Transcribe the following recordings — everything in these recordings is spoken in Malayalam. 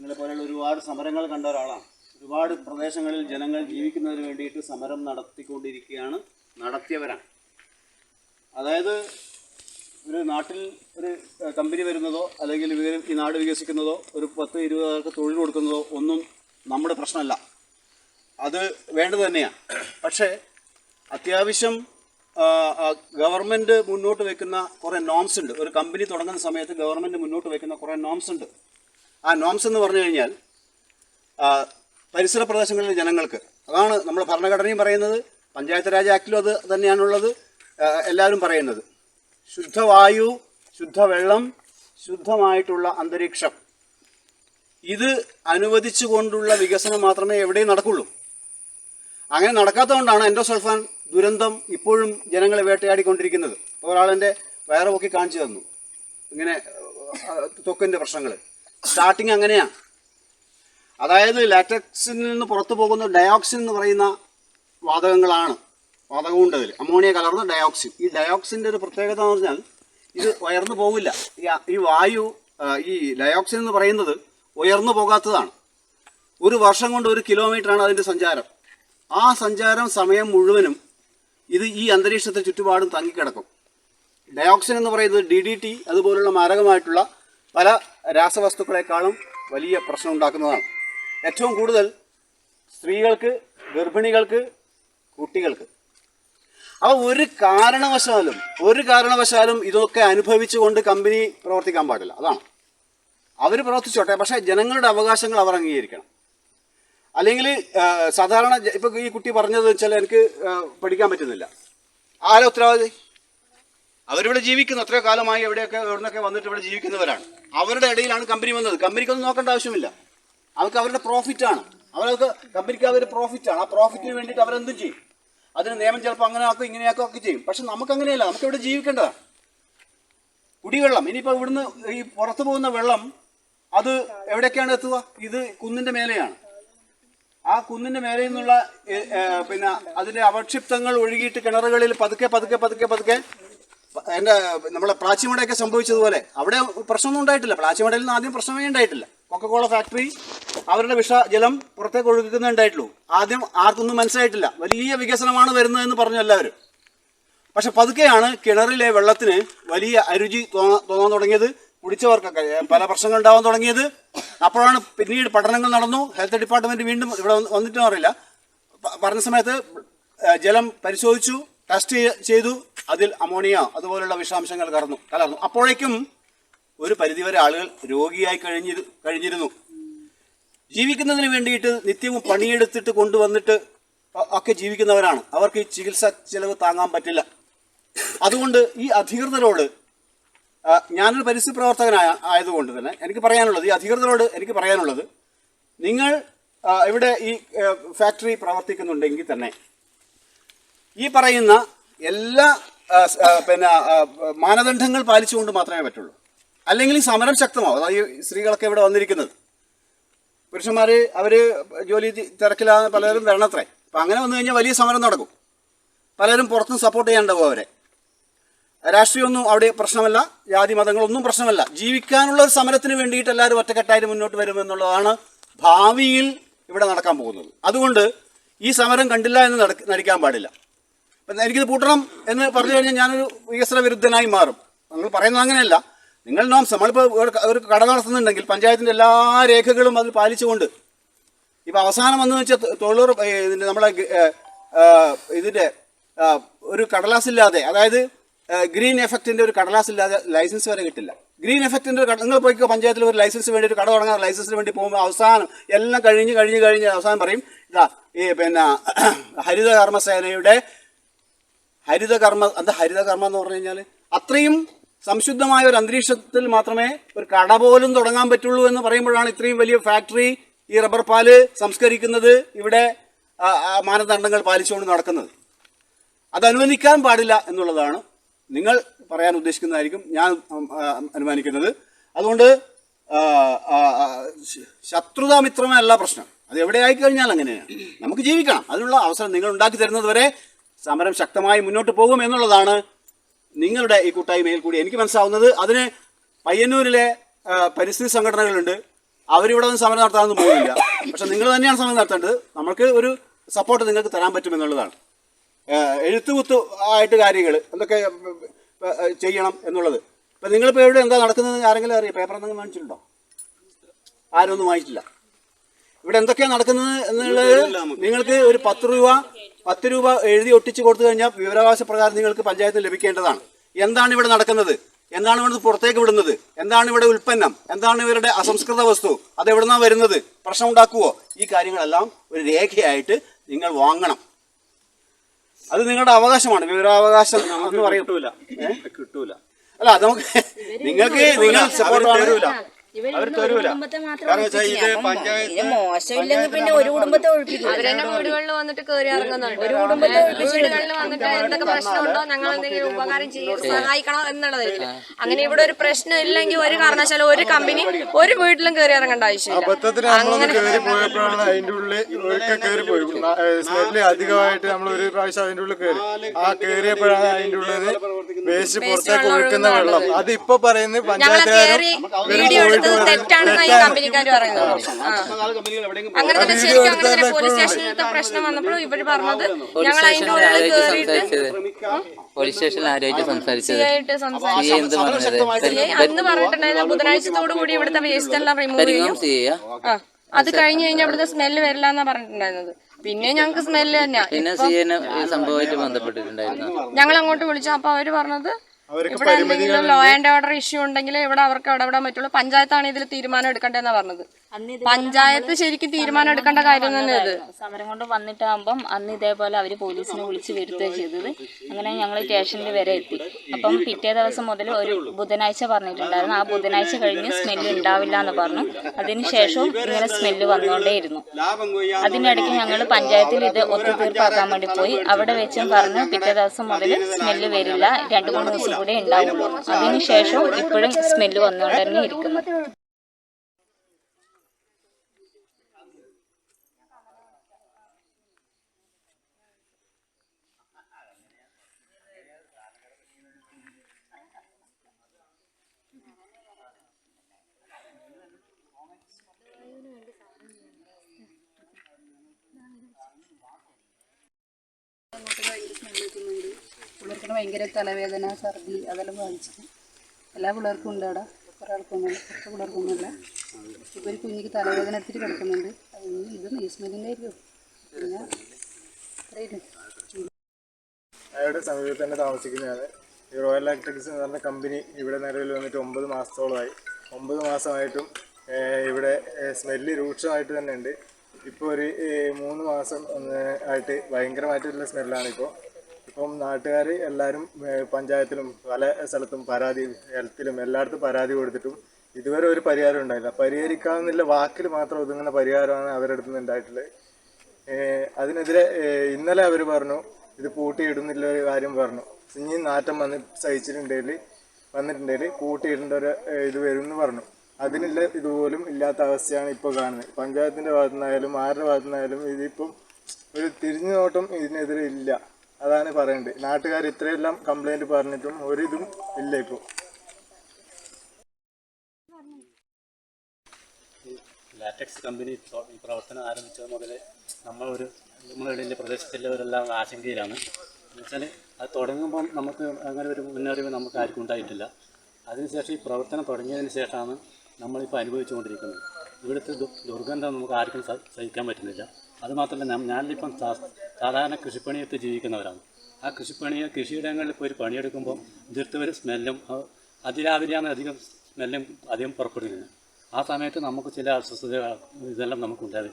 നിങ്ങളെ പോലെയുള്ള ഒരുപാട് സമരങ്ങൾ കണ്ട ഒരാളാണ്. ഒരുപാട് പ്രദേശങ്ങളിൽ ജനങ്ങൾ ജീവിക്കുന്നതിന് വേണ്ടിയിട്ട് സമരം നടത്തിക്കൊണ്ടിരിക്കുകയാണ് നടത്തിയവരാണ്. അതായത് ഒരു നാട്ടിൽ ഒരു കമ്പനി വരുന്നതോ അല്ലെങ്കിൽ ഈ നാട് വികസിക്കുന്നതോ ഒരു പത്ത് ഇരുപത് ആൾക്ക് തൊഴിൽ കൊടുക്കുന്നതോ ഒന്നും നമ്മുടെ പ്രശ്നമല്ല. അത് വേണ്ടത് തന്നെയാണ്. പക്ഷേ അത്യാവശ്യം ഗവൺമെന്റ് മുന്നോട്ട് വെക്കുന്ന കുറേ നോംസ് ഉണ്ട്. ഒരു കമ്പനി തുടങ്ങുന്ന സമയത്ത് ഗവൺമെന്റ് മുന്നോട്ട് വെക്കുന്ന കുറേ നോംസ് ഉണ്ട്. ആ നോംസ് എന്ന് പറഞ്ഞു കഴിഞ്ഞാൽ പരിസര പ്രദേശങ്ങളിലെ ജനങ്ങൾക്ക് അതാണ് നമ്മൾ ഭരണഘടനയും പറയുന്നത് പഞ്ചായത്ത് രാജ് ആക്ടിലും അത് തന്നെയാണുള്ളത് എല്ലാവരും പറയുന്നത്. ശുദ്ധവായു ശുദ്ധവെള്ളം ശുദ്ധമായിട്ടുള്ള അന്തരീക്ഷം. ഇത് അനുവദിച്ചു കൊണ്ടുള്ള വികസനം മാത്രമേ എവിടെയും നടക്കുള്ളൂ. അങ്ങനെ നടക്കാത്തതുകൊണ്ടാണ് എൻഡോസൾഫാൻ ദുരന്തം ഇപ്പോഴും ജനങ്ങളെ വേട്ടയാടിക്കൊണ്ടിരിക്കുന്നത്. ഒരാളെന്റെ വയറുപൊക്കി കാണിച്ചു തന്നു. ഇങ്ങനെ തൊക്കിന്റെ പ്രശ്നങ്ങൾ. സ്റ്റാർട്ടിങ് അങ്ങനെയാണ് അതായത് ലാറ്റക്സിൽ നിന്ന് പുറത്തു പോകുന്ന ഡയോക്സിൻ എന്ന് പറയുന്ന വാതകങ്ങളാണ്. വാതകമുണ്ട് അതിൽ അമോണിയ കലർന്ന ഡയോക്സിൻ. ഈ ഡയോക്സിന്റെ ഒരു പ്രത്യേകത എന്ന് പറഞ്ഞാൽ ഇത് ഉയർന്നു പോകില്ല ഈ വായു ഈ ഡയോക്സിൻ എന്ന് പറയുന്നത് ഉയർന്നു പോകാത്തതാണ്. ഒരു വർഷം കൊണ്ട് ഒരു കിലോമീറ്ററാണ് അതിന്റെ സഞ്ചാരം. ആ സഞ്ചാരം സമയം മുഴുവനും ഇത് ഈ അന്തരീക്ഷത്തെ ചുറ്റുപാടും തങ്ങിക്കിടക്കും. ഡയോക്സിൻ എന്ന് പറയുന്നത് ഡി ഡി ടി അതുപോലുള്ള മാരകമായിട്ടുള്ള പല രാസവസ്തുക്കളെക്കാളും വലിയ പ്രശ്നം ഉണ്ടാക്കുന്നതാണ് ഏറ്റവും കൂടുതൽ സ്ത്രീകൾക്ക് ഗർഭിണികൾക്ക് കുട്ടികൾക്ക്. അവ ഒരു കാരണവശാലും ഒരു കാരണവശാലും ഇതൊക്കെ അനുഭവിച്ചുകൊണ്ട് കമ്പനി പ്രവർത്തിക്കാൻ പാടില്ല. അതാണ്. അവർ പ്രവർത്തിച്ചോട്ടെ പക്ഷേ ജനങ്ങളുടെ അവകാശങ്ങൾ അവർ അംഗീകരിക്കണം. അല്ലെങ്കിൽ സാധാരണ ഇപ്പോൾ ഇപ്പൊ ഈ കുട്ടി പറഞ്ഞത് വെച്ചാൽ എനിക്ക് പഠിക്കാൻ പറ്റുന്നില്ല. ആരോ ഉത്തരവാദി? അവരിവിടെ ജീവിക്കുന്നു. അത്രയോ കാലമായി എവിടെയൊക്കെ എവിടുന്നൊക്കെ വന്നിട്ട് ഇവിടെ ജീവിക്കുന്നവരാണ്. അവരുടെ ഇടയിലാണ് കമ്പനി വന്നത്. കമ്പനിക്കൊന്നും നോക്കേണ്ട ആവശ്യമില്ല. അവർക്ക് അവരുടെ പ്രോഫിറ്റ് ആണ്. അവർക്ക് കമ്പനിക്ക് അവർ പ്രോഫിറ്റ് ആണ്. ആ പ്രോഫിറ്റിന് വേണ്ടിയിട്ട് അവരെന്തും ചെയ്യും. അതിന് നിയമം ചിലപ്പോൾ അങ്ങനെ ആക്കും ഇങ്ങനെയാക്കും ഒക്കെ ചെയ്യും. പക്ഷെ നമുക്ക് അങ്ങനെയല്ല നമുക്ക് ഇവിടെ ജീവിക്കേണ്ടതാണ്. കുടിവെള്ളം. ഇനിയിപ്പോൾ ഇവിടുന്ന് ഈ പുറത്തു പോകുന്ന വെള്ളം അത് എവിടേക്കാണ് എത്തുക? ഇത് കുന്നിന്റെ മേലെയാണ്. ആ കുന്നിന്റെ മേലെ നിന്നുള്ള പിന്നെ അതിന്റെ അവക്ഷിപ്തങ്ങൾ ഒഴുകിയിട്ട് കിണറുകളിൽ പതുക്കെ പതുക്കെ പതുക്കെ പതുക്കെ എന്റെ നമ്മളെ പ്ലാച്ചിമടയൊക്കെ സംഭവിച്ചതുപോലെ അവിടെ പ്രശ്നമൊന്നും ഉണ്ടായിട്ടില്ല. പ്ലാച്ചിമടയിൽ നിന്ന് ആദ്യം പ്രശ്നമേ ഉണ്ടായിട്ടില്ല. കൊക്കക്കോള ഫാക്ടറി അവരുടെ വിഷ ജലം പുറത്തേക്ക് ഒഴുകുന്നേ ഉണ്ടായിട്ടുള്ളൂ. ആദ്യം ആർക്കൊന്നും മനസ്സിലായിട്ടില്ല. വലിയ വികസനമാണ് വരുന്നതെന്ന് പറഞ്ഞു എല്ലാവരും. പക്ഷെ പതുക്കെയാണ് കിണറിലെ വെള്ളത്തിന് വലിയ അരുചി തോന്നാ- തോന്നാൻ തുടങ്ങിയത്. കുടിച്ചവർക്കൊക്കെ പല പ്രശ്നങ്ങൾ ഉണ്ടാവാൻ തുടങ്ങിയത്. അപ്പോഴാണ് പിന്നീട് പഠനങ്ങൾ നടന്നു. ഹെൽത്ത് ഡിപ്പാർട്ട്മെന്റ് വീണ്ടും ഇവിടെ വന്നിട്ടെന്ന് വന്നിട്ടും അറിയില്ല. പറഞ്ഞ സമയത്ത് ജലം പരിശോധിച്ചു ടെസ്റ്റ് ചെയ്തു. അതിൽ അമോണിയ അതുപോലുള്ള വിഷാംശങ്ങൾ കലർന്നു കലർന്നു. അപ്പോഴേക്കും ഒരു പരിധിവരെ ആളുകൾ രോഗിയായി കഴിഞ്ഞി കഴിഞ്ഞിരുന്നു. ജീവിക്കുന്നതിന് വേണ്ടിയിട്ട് നിത്യവും പണിയെടുത്തിട്ട് കൊണ്ടുവന്നിട്ട് ഒക്കെ ജീവിക്കുന്നവരാണ്. അവർക്ക് ഈ ചികിത്സ ചിലവ് താങ്ങാൻ പറ്റില്ല. അതുകൊണ്ട് ഈ അധികൃതരോട് ഞാനൊരു പരിസ്ഥിതി പ്രവർത്തകനായ ആയതുകൊണ്ട് തന്നെ എനിക്ക് പറയാനുള്ളത് ഈ അധികൃതരോട് എനിക്ക് പറയാനുള്ളത് നിങ്ങൾ ഇവിടെ ഈ ഫാക്ടറി പ്രവർത്തിക്കുന്നുണ്ടെങ്കിൽ തന്നെ ഈ പറയുന്ന എല്ലാ പിന്നെ മാനദണ്ഡങ്ങൾ പാലിച്ചുകൊണ്ട് മാത്രമേ പറ്റുള്ളൂ. അല്ലെങ്കിൽ സമരം ശക്തമാവും. അതായത് സ്ത്രീകളൊക്കെ ഇവിടെ വന്നിരിക്കുന്നത്. പുരുഷന്മാർ അവർ ജോലി തിരക്കിലാണ് പലരും വരണത്രേ. അപ്പം അങ്ങനെ വന്നു കഴിഞ്ഞാൽ വലിയ സമരം നടക്കും. പലരും പുറത്തും സപ്പോർട്ട് ചെയ്യാണ്ടാവും അവരെ. രാഷ്ട്രീയമൊന്നും അവിടെ പ്രശ്നമല്ല. ജാതി മതങ്ങളൊന്നും പ്രശ്നമല്ല. ജീവിക്കാനുള്ള ഒരു സമരത്തിന് വേണ്ടിയിട്ട് എല്ലാവരും ഒറ്റക്കെട്ടായിട്ട് മുന്നോട്ട് വരുമെന്നുള്ളതാണ് ഭാവിയിൽ ഇവിടെ നടക്കാൻ പോകുന്നത്. അതുകൊണ്ട് ഈ സമരം കണ്ടില്ല എന്ന് നടക്കാൻ പാടില്ല. എനിക്കിത് പൂട്ടണം എന്ന് പറഞ്ഞു കഴിഞ്ഞാൽ ഞാനൊരു വികസന വിരുദ്ധനായി മാറും. നിങ്ങൾ പറയുന്നത് അങ്ങനെയല്ല. നിങ്ങൾ നോംസ് നമ്മളിപ്പോൾ ഒരു കട നടത്തുന്നുണ്ടെങ്കിൽ പഞ്ചായത്തിന്റെ എല്ലാ രേഖകളും അതിൽ പാലിച്ചുകൊണ്ട് ഇപ്പോൾ അവസാനം വന്നു വെച്ചാൽ തൊഴിലുറ ഇതിന്റെ നമ്മളെ ഇതിന്റെ ഒരു കടലാസില്ലാതെ അതായത് ഗ്രീൻ എഫക്റ്റിന്റെ ഒരു കടലാസില്ലാതെ ലൈസൻസ് വരെ കിട്ടില്ല. ഗ്രീൻ എഫക്റ്റിന്റെ ഒരു നിങ്ങൾ പോയിക്കോ പഞ്ചായത്തിൽ ഒരു ലൈസൻസ് വേണ്ടി ഒരു കട തുടങ്ങാൻ ലൈസൻസിന് വേണ്ടി പോകുമ്പോൾ അവസാനം എല്ലാം കഴിഞ്ഞ് കഴിഞ്ഞ് കഴിഞ്ഞ് അവസാനം പറയും ഇതാ ഈ പിന്നെ ഹരിത കർമ്മസേനയുടെ ഹരിതകർമ്മ എന്താ ഹരിതകർമ്മ എന്ന് പറഞ്ഞു കഴിഞ്ഞാൽ അത്രയും സംശുദ്ധമായ ഒരു അന്തരീക്ഷത്തിൽ മാത്രമേ ഒരു കട പോലും തുടങ്ങാൻ പറ്റുള്ളൂ എന്ന് പറയുമ്പോഴാണ് ഇത്രയും വലിയ ഫാക്ടറി ഈ റബ്ബർ പാൽ സംസ്കരിക്കുന്നത് ഇവിടെ മാനദണ്ഡങ്ങൾ പാലിച്ചുകൊണ്ട് നടക്കുന്നത്. അത് അനുവദിക്കാൻ പാടില്ല എന്നുള്ളതാണ് നിങ്ങൾ പറയാൻ ഉദ്ദേശിക്കുന്നതായിരിക്കും ഞാൻ അനുമാനിക്കുന്നത്. അതുകൊണ്ട് ശത്രുതാമിത്രമല്ല പ്രശ്നം. അത് എവിടെ ആയിക്കഴിഞ്ഞാൽ അങ്ങനെയാണ്. നമുക്ക് ജീവിക്കണം. അതിനുള്ള അവസരം നിങ്ങൾ ഉണ്ടാക്കി തരുന്നത് വരെ സമരം ശക്തമായി മുന്നോട്ട് പോകും എന്നുള്ളതാണ് നിങ്ങളുടെ ഈ കൂട്ടായ്മയിൽ കൂടി എനിക്ക് മനസ്സിലാവുന്നത്. അതിന് പയ്യന്നൂരിലെ പരിസ്ഥിതി സംഘടനകളുണ്ട്. അവരിവിടെ ഒന്നും സമരം നടത്താനൊന്നും പോകുന്നില്ല. പക്ഷെ നിങ്ങൾ തന്നെയാണ് സമരം നടത്തേണ്ടത്. നമ്മൾക്ക് ഒരു സപ്പോർട്ട് നിങ്ങൾക്ക് തരാൻ പറ്റുമെന്നുള്ളതാണ് എഴുത്തുകുത്ത് ആയിട്ട് കാര്യങ്ങൾ എന്തൊക്കെ ചെയ്യണം എന്നുള്ളത്. ഇപ്പം നിങ്ങളിപ്പോൾ എവിടെ എന്താ നടക്കുന്നത്? ആരെങ്കിലും അറിയാം? പേപ്പർ എന്തെങ്കിലും വാങ്ങിച്ചിട്ടുണ്ടോ? ആരും ഒന്നും വാങ്ങിച്ചില്ല ഇവിടെ എന്തൊക്കെയാണ് നടക്കുന്നത് എന്നുള്ളത് നിങ്ങൾക്ക് ഒരു പത്ത് രൂപ പത്ത് രൂപ എഴുതി ഒട്ടിച്ചു കൊടുത്തു കഴിഞ്ഞാൽ വിവരാവകാശ പ്രകാരം നിങ്ങൾക്ക് പഞ്ചായത്തിന് ലഭിക്കേണ്ടതാണ്. എന്താണ് ഇവിടെ നടക്കുന്നത്? എന്താണ് ഇവിടെ പുറത്തേക്ക് വിടുന്നത്? എന്താണ് ഇവിടെ ഉൽപ്പന്നം? എന്താണ് ഇവരുടെ അസംസ്കൃത വസ്തു? അത് എവിടുന്നാണ് വരുന്നത്? പ്രശ്നം ഉണ്ടാക്കുവോ? ഈ കാര്യങ്ങളെല്ലാം ഒരു രേഖയായിട്ട് നിങ്ങൾ വാങ്ങണം. അത് നിങ്ങളുടെ അവകാശമാണ്. വിവരാവകാശം എന്ന് പറയൂല കിട്ടൂല. അല്ല അത് നമുക്ക് നിങ്ങൾക്ക് നിങ്ങൾ സപ്പോർട്ട് അവർ തരൂല കാരണം വെച്ചാൽ ഇത് പഞ്ചായത്ത് മോശമില്ലെങ്കിൽ പിന്നെ ഒരു കുടുംബത്തെ ഒഴിപ്പിക്കും അവരെന്നെ വീടുകളിൽ വന്നിട്ട് കയറി ഇറങ്ങുന്നുണ്ട് വീടുകളിൽ വന്നിട്ട് എന്തൊക്കെ പ്രശ്നമുണ്ടോ? ഞങ്ങൾ എന്തെങ്കിലും ഉപകാരം ചെയ്യും. സഹായിക്കണം എന്നുള്ളതായിരിക്കും അങ്ങനെ ഇവിടെ ഒരു പ്രശ്നം ഇല്ലെങ്കിൽ ഒരു കാരണവശാലും ഒരു കമ്പനി ഒരു വീട്ടിലും കയറി ഇറങ്ങേണ്ട ആവശ്യമില്ല. നമ്മളൊന്ന് കയറി പോയപ്പോഴാണ് അതിന്റെ ഉള്ളിൽ ഒരിക്കൽ കയറി പോയി. സ്മെല്ല് അധികമായിട്ട് നമ്മൾ ഒരു പ്രാവശ്യം അതിന്റെ ഉള്ളിൽ കയറി ആ കയറിയപ്പോഴാണ് അതിന്റെ ഉള്ളിൽ വേസ്റ്റ് പുറത്തേക്ക് ഒഴുക്കുന്ന വെള്ളം. അത് ഇപ്പൊ പറയുന്നത് പഞ്ചായത്തുകാരും കയറി വീഡിയോ എടുത്തത് തെറ്റാണെന്ന് ഈ കമ്പനിക്കാർ പറയുന്നത്. അങ്ങനെ തന്നെ ശരിക്കും അങ്ങനെ തന്നെ പോലീസ് സ്റ്റേഷനിലത്തെ പ്രശ്നം വന്നപ്പോൾ ഇവർ പറഞ്ഞത് ഞങ്ങൾ അതിന്റെ ഉള്ളിൽ കയറിയിട്ട് പോലീസ് സ്റ്റേഷനിൽ ആരുമായിട്ട് സംസാരിച്ചത്? അന്ന് പറഞ്ഞിട്ടുണ്ടായിരുന്നു ബുധനാഴ്ചത്തോടു കൂടി ഇവിടുത്തെ വേസ്റ്റ് എല്ലാം റിമൂവ് ചെയ്യും. ആ. അത് കഴിഞ്ഞു കഴിഞ്ഞാൽ ഇവിടുത്തെ സ്മെല്ല് വരില്ല എന്നാ പറഞ്ഞിട്ടുണ്ടായിരുന്നത്. പിന്നെ ഞങ്ങൾക്ക് സ്മെല്ല് തന്നെ പിന്നെ സംഭവമായിട്ട് ബന്ധപ്പെട്ടിട്ടുണ്ടായിരുന്നു. ഞങ്ങൾ അങ്ങോട്ട് വിളിച്ചു. അപ്പൊ അവർ പറഞ്ഞത് ഇവിടെ എന്തെങ്കിലും ലോ ആൻഡ് ഓർഡർ ഇഷ്യൂ ഉണ്ടെങ്കിൽ ഇവിടെ അവർക്ക് ഇടപെടാൻ പറ്റുള്ളൂ. പഞ്ചായത്താണ് ഇതിൽ തീരുമാനം എടുക്കേണ്ടതെന്നാണ് പറഞ്ഞത്. പഞ്ചായത്ത് ശരിക്കും തീരുമാനം എടുക്കേണ്ട കാര്യം തന്നെ അത് സമരം കൊണ്ട് വന്നിട്ടാകുമ്പം അന്ന് ഇതേപോലെ അവർ പോലീസിനെ വിളിച്ച് വരുത്തുകയാണ് ചെയ്തത്. അങ്ങനെ ഞങ്ങൾ സ്റ്റേഷനിൽ വരെ എത്തി. അപ്പം പിറ്റേ ദിവസം മുതൽ ഒരു ബുധനാഴ്ച പറഞ്ഞിട്ടുണ്ടായിരുന്നു. ആ ബുധനാഴ്ച കഴിഞ്ഞ് സ്മെല്ല് ഉണ്ടാവില്ല എന്ന് പറഞ്ഞു. അതിനുശേഷവും ഇങ്ങനെ സ്മെല്ല് വന്നുകൊണ്ടേയിരുന്നു. അതിനിടയ്ക്ക് ഞങ്ങൾ പഞ്ചായത്തിൽ ഇത് ഒത്തു തീർപ്പാക്കാൻ വേണ്ടി പോയി. അവിടെ വെച്ചും പറഞ്ഞു പിറ്റേ ദിവസം മുതൽ സ്മെല്ല് വരില്ല. രണ്ട് മൂന്ന് ദിവസം കൂടെ ഉണ്ടാവുള്ളൂ അതിനുശേഷവും ഇപ്പോഴും സ്മെല്ല് വന്നുകൊണ്ട് തന്നെ ഇരിക്കുന്നു. പിള്ളേർക്ക് ഭയങ്കര തലവേദന ഛർദി അതെല്ലാം ബാധിച്ചിട്ട് എല്ലാ പിള്ളേർക്കും ഉണ്ട് അവിടെ. കുറേ ആൾക്കൊന്നുമില്ല കുറച്ച് പിള്ളേർക്കൊന്നുമില്ല. ഇപ്പോൾ ഒരു കുഞ്ഞിക്ക് തലവേദന എടുത്തിട്ട് കിടക്കുന്നുണ്ട്. അത് ഇനി ഇത് ന്യൂസ്മെല്ലിന്റെ ആയിരിക്കും. പിന്നെ അയാളുടെ സമീപത്ത് തന്നെ താമസിക്കുന്നതാണ് ഈ റോയൽ ഇലക്ട്രിക്സ് എന്ന് പറഞ്ഞ കമ്പനി ഇവിടെ നിലവിൽ വന്നിട്ട് ഒമ്പത് മാസത്തോളമായി. ഒമ്പത് മാസമായിട്ടും ഇവിടെ സ്മെല്ല് രൂക്ഷമായിട്ട് തന്നെ ഉണ്ട്. ഇപ്പോൾ ഒരു മൂന്ന് മാസം ഒന്ന് ആയിട്ട് ഭയങ്കരമായിട്ടുള്ള സ്മെല്ലാണ് ഇപ്പോൾ ഇപ്പം നാട്ടുകാർ എല്ലാവരും പഞ്ചായത്തിലും പല സ്ഥലത്തും പരാതി ഹെൽത്തിലും എല്ലായിടത്തും പരാതി കൊടുത്തിട്ടും ഇതുവരെ ഒരു പരിഹാരം ഉണ്ടായില്ല. പരിഹരിക്കാവുന്നില്ല വാക്കിൽ മാത്രം ഒതുങ്ങുന്ന പരിഹാരമാണ് അവരുടെ നിന്ന് ഉണ്ടായിട്ടുള്ളത്. അതിനെതിരെ ഇന്നലെ അവർ പറഞ്ഞു ഇത് പൂട്ടിയിടുന്നില്ല ഒരു കാര്യം പറഞ്ഞു. ഇനി നാറ്റം വന്ന് സഹിച്ചിട്ടുണ്ടെങ്കിൽ വന്നിട്ടുണ്ടെങ്കിൽ കൂട്ടിയിടേണ്ട ഒരു ഇത് വരും എന്ന് പറഞ്ഞു. അതിനുള്ള ഇതുപോലും ഇല്ലാത്ത അവസ്ഥയാണ് ഇപ്പോൾ കാണുന്നത്. പഞ്ചായത്തിന്റെ ഭാഗത്തു നിന്നായാലും ആരുടെ ഭാഗത്തു നിന്നായാലും ഇതിപ്പം ഒരു തിരിഞ്ഞു നോട്ടം ഇതിനെതിരെ ഇല്ല. അതാണ് പറയേണ്ടത്. നാട്ടുകാർ ഇത്രയെല്ലാം കംപ്ലൈന്റ് പറഞ്ഞിട്ടും ഒരിതും ഇല്ല ഇപ്പോൾ. ലാറ്റക്സ് കമ്പനി ഈ പ്രവർത്തനം ആരംഭിച്ചത് മുതൽ നമ്മളൊരു നമ്മളിടയിലെ പ്രദേശത്തുള്ളവരെല്ലാം ആശങ്കയിലാണ്. എന്നുവെച്ചാൽ അത് തുടങ്ങുമ്പം നമുക്ക് അങ്ങനെ ഒരു മുന്നറിവ് നമുക്ക് ആർക്കും ഉണ്ടായിട്ടില്ല. അതിനുശേഷം ഈ പ്രവർത്തനം തുടങ്ങിയതിന് ശേഷമാണ് നമ്മളിപ്പോൾ അനുഭവിച്ചുകൊണ്ടിരിക്കുന്നത്. ഇവിടുത്തെ ദുർഗന്ധം നമുക്ക് ആർക്കും സഹിക്കാൻ പറ്റുന്നില്ല. അതുമാത്രമല്ല ഞാനിപ്പം സാധാരണ കൃഷിപ്പണിയെടുത്ത് ജീവിക്കുന്നവരാണ്. ആ കൃഷിപ്പണിയെ കൃഷിയിടങ്ങളിൽ പോയി പണിയെടുക്കുമ്പോൾ ഇതിർത്ത് ഒരു സ്മെല്ലും അതിരാവിലെയാണ് അധികം സ്മെല്ലും അധികം പുറപ്പെടുന്നത്. ആ സമയത്ത് നമുക്ക് ചില അസ്വസ്ഥത ഇതെല്ലാം നമുക്ക് ഉണ്ടായി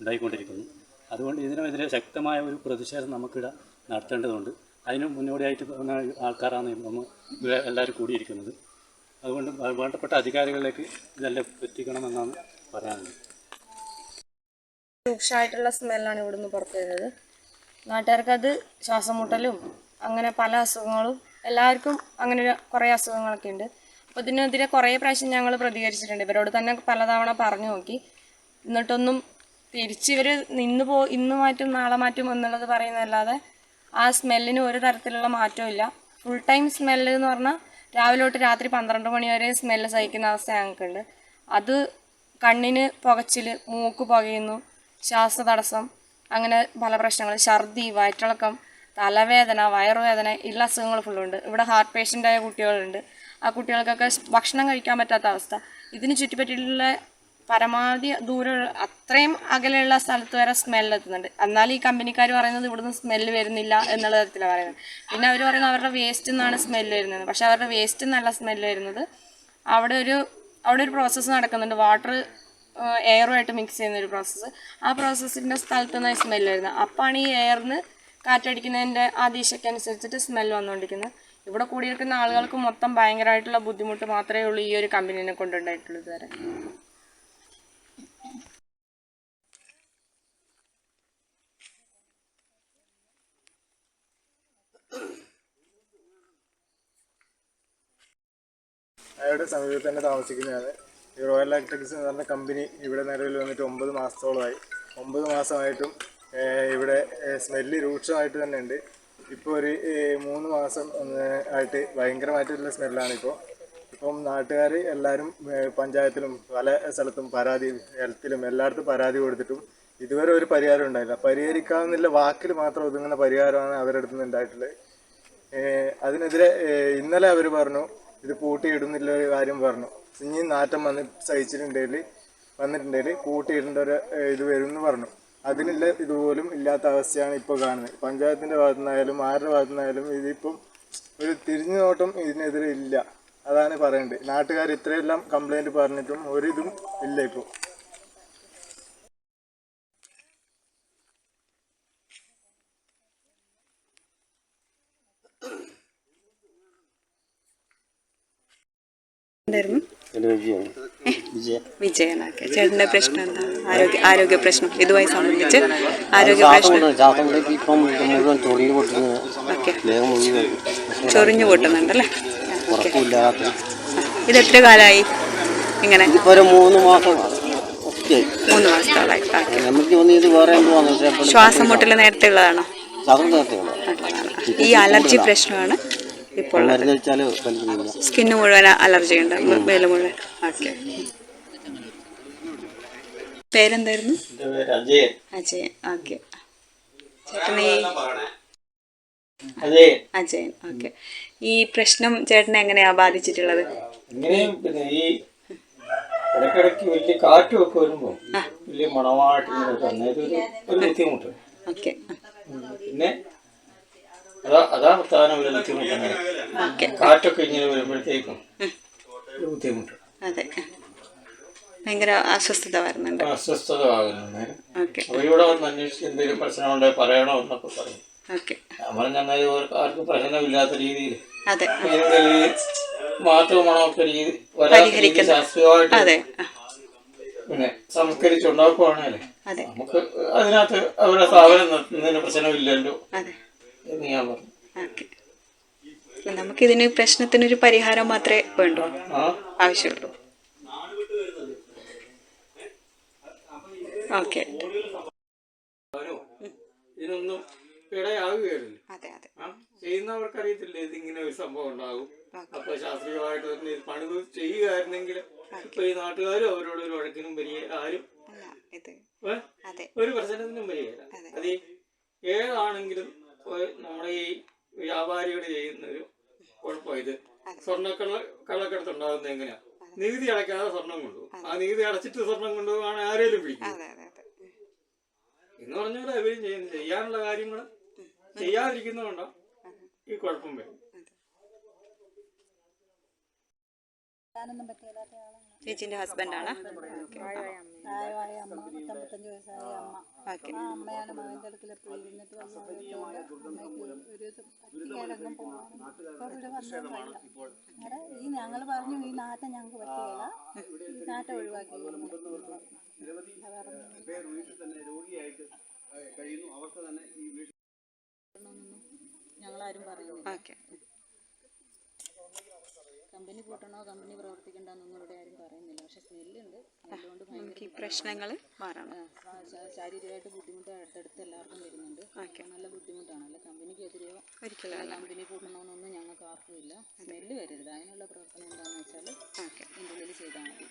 ഉണ്ടായിക്കൊണ്ടിരിക്കുന്നു. അതുകൊണ്ട് ഇതിനെതിരെ ശക്തമായ ഒരു പ്രതിഷേധം നമുക്കിവിടെ നടത്തേണ്ടതുണ്ട്. അതിന് മുന്നോടിയായിട്ട് ആൾക്കാരാണ് നമ്മൾ എല്ലാവരും കൂടിയിരിക്കുന്നത്. അതുകൊണ്ട് വേണ്ടപ്പെട്ട അധികാരികളിലേക്ക് ഇതെല്ലാം എത്തിക്കണമെന്നാണ് പറയാനുള്ളത്. രൂക്ഷമായിട്ടുള്ള സ്മെല്ലാണ് ഇവിടുന്ന് പുറത്തു വരുന്നത്. നാട്ടുകാർക്ക് അത് ശ്വാസം മുട്ടലും അങ്ങനെ പല അസുഖങ്ങളും എല്ലാവർക്കും അങ്ങനെ കുറേ അസുഖങ്ങളൊക്കെ ഉണ്ട്. അപ്പോൾ ഇതിനെതിരെ കുറേ പ്രാവശ്യം ഞങ്ങൾ പ്രതികരിച്ചിട്ടുണ്ട്. ഇവരോട് തന്നെ പലതവണ പറഞ്ഞു നോക്കി. എന്നിട്ടൊന്നും തിരിച്ച് ഇവർ നിന്ന് പോ ഇന്ന് മാറ്റും നാളെ മാറ്റും എന്നുള്ളത് പറയുന്നതല്ലാതെ ആ സ്മെല്ലിന് ഒരു തരത്തിലുള്ള മാറ്റവും ഇല്ല. ഫുൾ ടൈം സ്മെല്ല് എന്ന് പറഞ്ഞാൽ രാവിലെ തൊട്ട് രാത്രി പന്ത്രണ്ട് മണി വരെ സ്മെല്ല് സഹിക്കുന്ന അവസ്ഥ ഞങ്ങൾക്കുണ്ട്. അത് കണ്ണിന് പുകച്ചിൽ മൂക്ക് പുകയുന്നു ശ്വാസതടസ്സം അങ്ങനെ പല പ്രശ്നങ്ങൾ. ഛർദി വയറ്റിളക്കം തലവേദന വയറുവേദന ഉള്ള അസുഖങ്ങൾ ഫുള്ളുണ്ട് ഇവിടെ ഹാർട്ട് പേഷ്യന്റായ കുട്ടികളുണ്ട്. ആ കുട്ടികൾക്കൊക്കെ ഭക്ഷണം കഴിക്കാൻ പറ്റാത്ത അവസ്ഥ. ഇതിന് ചുറ്റിപ്പറ്റിയിട്ടുള്ള പരമാവധി ദൂരം അത്രയും അകലെയുള്ള സ്ഥലത്ത് വരെ സ്മെല്ല് എത്തുന്നുണ്ട്. എന്നാൽ ഈ കമ്പനിക്കാർ പറയുന്നത് ഇവിടുന്ന് സ്മെല്ല് വരുന്നില്ല എന്നുള്ള തരത്തിലാണ് പറയുന്നത്. പിന്നെ അവർ പറയുന്നത് അവരുടെ വേസ്റ്റ് നിന്നാണ് സ്മെല്ല് വരുന്നത്. പക്ഷെ അവരുടെ വേസ്റ്റ് നിന്നല്ല സ്മെല്ല് വരുന്നത്. അവിടെ ഒരു അവിടെ ഒരു പ്രോസസ്സ് നടക്കുന്നുണ്ട്. വാട്ടർ എയറുമായിട്ട് മിക്സ് ചെയ്യുന്ന ഒരു പ്രോസസ്സ് ആ പ്രോസസ്സിന്റെ സ്ഥലത്ത് നിന്നാണ് സ്മെല്ല് വരുന്നത്. അപ്പാണ് ഈ എയറിന് കാറ്റടിക്കുന്നതിന്റെ ആ ദിശയ്ക്കനുസരിച്ചിട്ട് സ്മെല്ല് വന്നുകൊണ്ടിരിക്കുന്നത് ഇവിടെ കൂടിയിരിക്കുന്ന ആളുകൾക്ക് മൊത്തം ഭയങ്കരമായിട്ടുള്ള ബുദ്ധിമുട്ട് മാത്രമേ ഉള്ളൂ ഈ ഒരു കമ്പനീനെ കൊണ്ടുണ്ടായിട്ടുള്ളൂ ഇതുവരെ അയാളുടെ സമീപത്ത് തന്നെ താമസിക്കുന്നതാണ്. ഈ റോയൽ ഇലക്ട്രിക്സ് എന്ന് പറഞ്ഞ കമ്പനി ഇവിടെ നിലവിൽ വന്നിട്ട് ഒമ്പത് മാസത്തോളമായി. ഒമ്പത് മാസമായിട്ടും ഇവിടെ സ്മെല്ല് രൂക്ഷമായിട്ട് തന്നെ ഉണ്ട്. ഇപ്പോൾ ഒരു മൂന്ന് മാസം ആയിട്ട് ഭയങ്കരമായിട്ടുള്ള സ്മെല്ലാണ് ഇപ്പോൾ ഇപ്പം നാട്ടുകാർ എല്ലാവരും പഞ്ചായത്തിലും പല സ്ഥലത്തും പരാതി ഹെൽത്തിലും എല്ലായിടത്തും പരാതി കൊടുത്തിട്ടും ഇതുവരെ ഒരു പരിഹാരം ഉണ്ടായില്ല. പരിഹരിക്കാവുന്നില്ല വാക്കിൽ മാത്രം ഒതുങ്ങുന്ന പരിഹാരമാണ് അവരുടെ അടുത്ത് ഉണ്ടായിട്ടുള്ളത്. അതിനെതിരെ ഇന്നലെ അവർ പറഞ്ഞു ഇത് കൂട്ടിയിടുന്നില്ല ഒരു കാര്യം പറഞ്ഞു. ഇനി നാറ്റം വന്ന് സഹിച്ചിട്ടുണ്ടെങ്കിൽ വന്നിട്ടുണ്ടെങ്കിൽ കൂട്ടിയിടേണ്ട ഒരു ഇത് വരും എന്ന് പറഞ്ഞു. അതിനുള്ള ഇതുപോലും ഇല്ലാത്ത അവസ്ഥയാണ് ഇപ്പോൾ കാണുന്നത്. പഞ്ചായത്തിന്റെ ഭാഗത്തു നിന്നായാലും ആരുടെ ഭാഗത്തു നിന്നായാലും ഇതിപ്പം ഒരു തിരിഞ്ഞു നോട്ടം ഇതിനെതിരെ ഇല്ല. അതാണ് പറയേണ്ടത്. നാട്ടുകാർ ഇത്രയെല്ലാം കംപ്ലൈന്റ് പറഞ്ഞിട്ടും ഒരിതും ഇല്ല ഇപ്പോൾ. എന്തായിരുന്നു? വിജയനൊക്കെ ചേട്ടന്റെ പ്രശ്നം ആരോഗ്യ ആരോഗ്യ പ്രശ്നം. ഇതുമായി സംബന്ധിച്ച് ആരോഗ്യ പ്രശ്നം. ഓക്കെ. ചൊറിഞ്ഞു പൊട്ടുന്നുണ്ടല്ലേ? ഇത് എത്ര കാലമായി ഇങ്ങനെ? ഒരു മൂന്ന് മാസം മൂന്ന് മാസത്തോളായി ശ്വാസം മുട്ടൽ നേരത്തെ ഉള്ളതാണോ. ഈ അലർജി പ്രശ്നമാണ്. ഇപ്പോൾ സ്കിന്ന് മുഴുവൻ അലർജി ഉണ്ട്. മേൽ മുഴുവൻ. ഓക്കെ. പേരെന്തായിരുന്നു? അജയൻ. ഓക്കെ. ചേട്ടനെ അജയൻ. ഓക്കെ. ഈ പ്രശ്നം ചേട്ടനെ എങ്ങനെയാ ബാധിച്ചിട്ടുള്ളത്? ഈ ഇടയ്ക്കിടയ്ക്ക് വലിയ കാറ്റും ഒക്കെ വരുമ്പോൾ വലിയ മണമായിട്ട് ഇങ്ങനെ ഒരു ബുദ്ധിമുട്ട്. പിന്നെ അതാ അതാ പ്രധാന ഒരു ബുദ്ധിമുട്ടാണ് ഓക്കെ. കാറ്റൊക്കെ ഇങ്ങനെ വരുമ്പോഴത്തേക്കും ഒരു ബുദ്ധിമുട്ട്. അതെ. ഭയങ്കര അസ്വസ്ഥത വരുന്നുണ്ട്. അസ്വസ്ഥത ആകുന്നുണ്ട് അപ്പോൾ ഇവിടെ വന്ന് അന്വേഷിച്ച് എന്തെങ്കിലും പ്രശ്നമുണ്ടെങ്കിൽ പറയണോ എന്നൊക്കെ പറയും. ഓക്കെ. ഞാൻ പറഞ്ഞ ആർക്കും പ്രശ്നമില്ലാത്ത രീതിയിൽ. അതെ. എന്തെങ്കിലും മാറ്റവും മണമൊക്കെ രീതി വരാത്ത ശാസ്ത്രീയമായിട്ട് അതെ. ആ, പിന്നെ സംസ്കരിച്ചുണ്ടാക്കുവാണേലേ. അതെ. നമുക്ക് അതിനകത്ത് അവരുടെ സ്ഥാപനം നിർത്തുന്നതിന് പ്രശ്നമില്ലല്ലോ. അതെ. എന്ന് ഞാൻ പറഞ്ഞു നമുക്കിതിന് പ്രശ്നത്തിനൊരു പരിഹാരം മാത്രമേ വേണ്ടൂ? ആ? ആവശ്യമുള്ളൂ. ഓക്കെ. ഇതിനൊന്നും ഇടയാകുകയല്ലോ അതെ അതെ. ചെയ്യുന്നവർക്കറിയത്തില്ല ഇതിങ്ങനെ ഒരു സംഭവം ഉണ്ടാകും? അപ്പൊ ശാസ്ത്രീയമായിട്ട് തന്നെ ഇത് പണിത് ചെയ്യുകയായിരുന്നെങ്കിൽ ഇപ്പൊ ഈ നാട്ടുകാരും അവരോട് ഒരു വഴക്കിനും വരിക ആരും ഒരു പ്രശ്നത്തിനും വരികയില്ല അതെ. ഏതാണെങ്കിലും നമ്മുടെ ഈ വ്യാപാരികൾ ചെയ്യുന്ന ഒരു കുഴപ്പം ഇത് സ്വർണക്കള്ള കള്ളക്കടത്തുണ്ടാകുന്നത് എങ്ങനെയാ? നികുതി അടയ്ക്കാതെ സ്വർണം കൊണ്ടുപോകും. ആ നികുതി അടച്ചിട്ട് സ്വർണം കൊണ്ടുപോകാണ് ആരേലും പിടിക്കും എന്ന് പറഞ്ഞാൽ അവരും ചെയ്യുന്നത് ചെയ്യാനുള്ള കാര്യങ്ങൾ ചെയ്യാതിരിക്കുന്നതുകൊണ്ടാ ഈ കുഴപ്പം വരും ചേച്ചിന്റെ ഹസ്ബൻഡാണ്. ഓക്കെ. ഈ ഞങ്ങൾ പറഞ്ഞു ഈ നാട്ടം ഞങ്ങൾക്ക് പറ്റുകയില്ല ഈ നാട്ടം ഒഴിവാക്കി ഞങ്ങളാരും പറയുന്നു ഓക്കെ. കമ്പനി പൂട്ടണോ കമ്പനി പ്രവർത്തിക്കണ്ടെന്നൊന്നും ഇവിടെ ആരും പറയുന്നില്ല പക്ഷെ സ്മെല്ലുണ്ട് സ്മെല്ലുകൊണ്ട് നമുക്ക് ഈ പ്രശ്നങ്ങൾ മാറണം ശാരീരികമായിട്ട് ബുദ്ധിമുട്ട് അടുത്തടുത്ത് എല്ലാവർക്കും വരുന്നുണ്ട്. ഓക്കെ. നല്ല ബുദ്ധിമുട്ടാണല്ലോ കമ്പനിക്കെതിരെയോ ഒരിക്കലും കമ്പനി കൂട്ടണമെന്നൊന്നും ഞങ്ങൾക്ക് ആർക്കും ഇല്ല സ്മെല്ല് വരരുത്. അതിനുള്ള പ്രവർത്തനം എന്താണെന്ന് വെച്ചാൽ ഓക്കെ. ഇതിന്റെ ഉള്ളിൽ ചെയ്താൽ മതി.